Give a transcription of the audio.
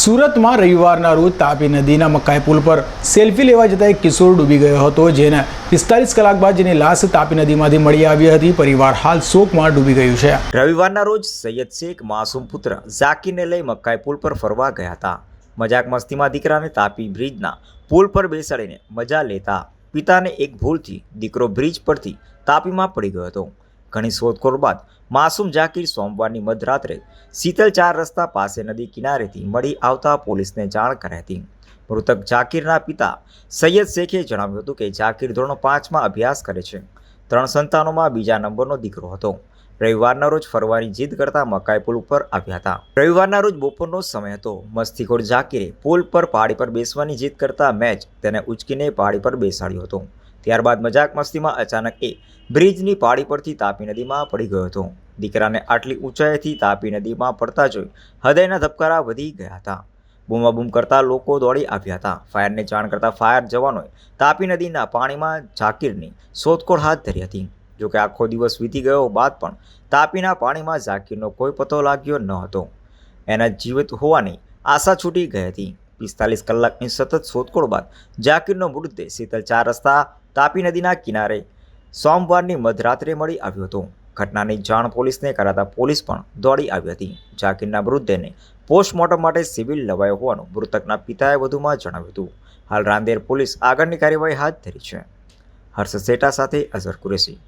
સુરતમાં રવિવારના રોજ તાપી નદીના મકાઈ પુલ પર સેલ્ફી લેવા જતા એક કિશોર ડૂબી ગયો હતો, જેને પિસ્તાલીસ કલાક બાદ જેની લાશ તાપી નદીમાંથી મળી આવી હતી. પરિવાર હાલ શોકમાં ડૂબી ગયું છે. રવિવારના રોજ સૈયદ શેખ માસૂમ પુત્ર ઝાકીને લઈ મકાઈ પુલ પર ફરવા ગયા હતા. મજાક મસ્તીમાં દીકરાને તાપી બ્રિજના પુલ પર બેસાડીને મજા લેતા પિતાને એક ભૂલથી દીકરો બ્રિજ પરથી તાપીમાં પડી ગયો હતો. ઘણી શોધખોળ બાદ માસૂમ ઝાકીર સોમવારની મધરાત્રે શીતલ ચાર રસ્તા પાસે નદી કિનારેથી મળી આવતા પોલીસને જાણ કરી હતી. મૃતક ઝાકીરના પિતા સૈયદ શેખે જણાવ્યું હતું કે ઝાકીર ધોરણ પાંચમાં અભ્યાસ કરે છે. ત્રણ સંતાનોમાં બીજા નંબરનો દીકરો હતો. રવિવારના રોજ ફરવાની જીદ કરતા મકાઈ પુલ ઉપર આવ્યા હતા. રવિવારના રોજ બપોરનો સમય હતો. મસ્તીખોર ઝાકીરે પુલ પર પાડી પર બેસવાની જીદ કરતા મેચ તેને ઉચકીને પહાડી પર બેસાડ્યો હતો. ત્યારબાદ મજાક મસ્તીમાં અચાનક એ બ્રિજની પાળી પરથી તાપી નદીમાં પડી ગયો હતો. દીકરાને આટલી ઊંચાઈથી તાપી નદીમાં પડતા જોઈ હૃદયના ધબકારા વધી ગયા હતા. બૂમાબૂમ કરતા લોકો દોડી આવ્યા હતા. ફાયરને જાણ કરતા ફાયર જવાનોએ તાપી નદીના પાણીમાં ઝાકીરની શોધખોળ હાથ ધરી હતી. જોકે આખો દિવસ વીતી ગયો બાદ પણ તાપીના પાણીમાં ઝાકીરનો કોઈ પતો લાગ્યો ન હતો. એના જીવિત હોવાની આશા છૂટી ગઈ હતી. પિસ્તાલીસ કલાકની સતત શોધખોળ બાદ ઝાકીરનો મૃતદેહ શીતલ ચાર રસ્તા તાપી નદીના કિનારે સોમવારની મધરાત્રે મળી આવ્યો હતો. ઘટનાની જાણ પોલીસને કરાતા પોલીસ પણ દોડી આવી હતી. ઝાકીરના મૃતદેહને પોસ્ટમોર્ટમ માટે સિવિલ લવાયો હોવાનું મૃતકના પિતાએ વધુમાં જણાવ્યું હતું. હાલ રાંદેર પોલીસ આગળની કાર્યવાહી હાથ ધરી છે. હર્ષ સેટા સાથે અઝર કુરેશી.